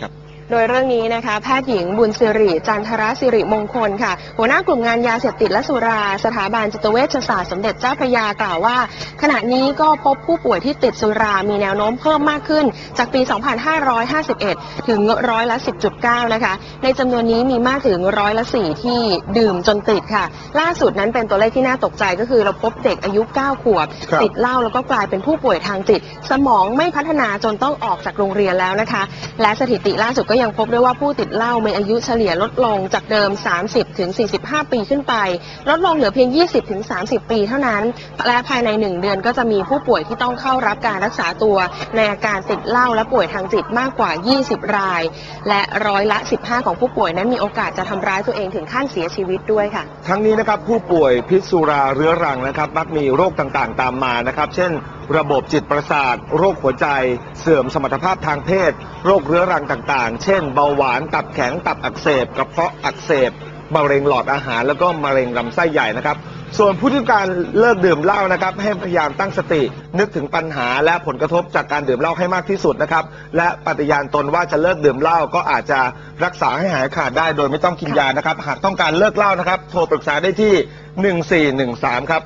ครับ โดยเรื่องนี้นะคะ แพทย์หญิงบุญสิริจันทรสิริมงคลค่ะ หัวหน้ากลุ่มงานยาเสพติดและสุรา สถาบันจิตเวชศาสตร์สมเด็จเจ้าพระยากล่าวว่า ขณะนี้ก็พบผู้ป่วยที่ติดสุรามีแนวโน้มเพิ่มมากขึ้น จากปี 2551 ถึงร้อยละ 10.9 นะคะ ในจำนวนนี้มีมากถึงร้อยละ 4 ที่ดื่มจนติดค่ะ ล่าสุดนั้นเป็นตัวเลขที่น่าตกใจก็คือเราพบเด็กอายุ 9 ขวบครับติดเหล้าแล้วก็กลายเป็นผู้ป่วยทางจิต สมองไม่พัฒนาจนต้องออกจากโรงเรียนแล้วนะคะ และสถิติล่าสุดก็ยังพบด้วยว่าผู้ติดเหล้ามีอายุเฉลี่ยลดลงจากเดิม 30ถึง45 ปีขึ้นไป ลดลงเหลือเพียง 20ถึง30 ปีเท่านั้น และภายใน 1 เดือนก็จะมีผู้ป่วยที่ต้องเข้ารับการรักษาตัว ในอาการติดเหล้าและป่วยทางจิตมากกว่า 20 ราย และร้อยละ 15 ของผู้ป่วยนั้นมีโอกาสจะทำร้ายตัวเองถึงขั้นเสียชีวิตด้วยค่ะ ทั้งนี้นะครับผู้ป่วยพิษสุราเรื้อรังนะครับมักมีโรคต่างๆ ตามมานะครับ เช่นระบบจิตประสาท โรคหัวใจ เสื่อมสมรรถภาพทางเพศ โรคเรื้อรังต่างๆ เช่น เบาหวาน ตับแข็ง ตับอักเสบ กระเพาะอักเสบ มะเร็งหลอดอาหาร แล้วก็มะเร็งลำไส้ใหญ่นะครับ ส่วนผู้ที่การเลิกดื่มเหล้านะครับ ให้พยายามตั้งสติ นึกถึงปัญหาและผลกระทบจากการดื่มเหล้าให้มากที่สุดนะครับ และปฏิญาณตนว่าจะเลิกดื่มเหล้าก็อาจจะรักษาให้หายขาดได้ โดยไม่ต้องกินยานะครับ หากต้องการเลิกเหล้านะครับ โทรปรึกษาได้ที่ 1413 ครับ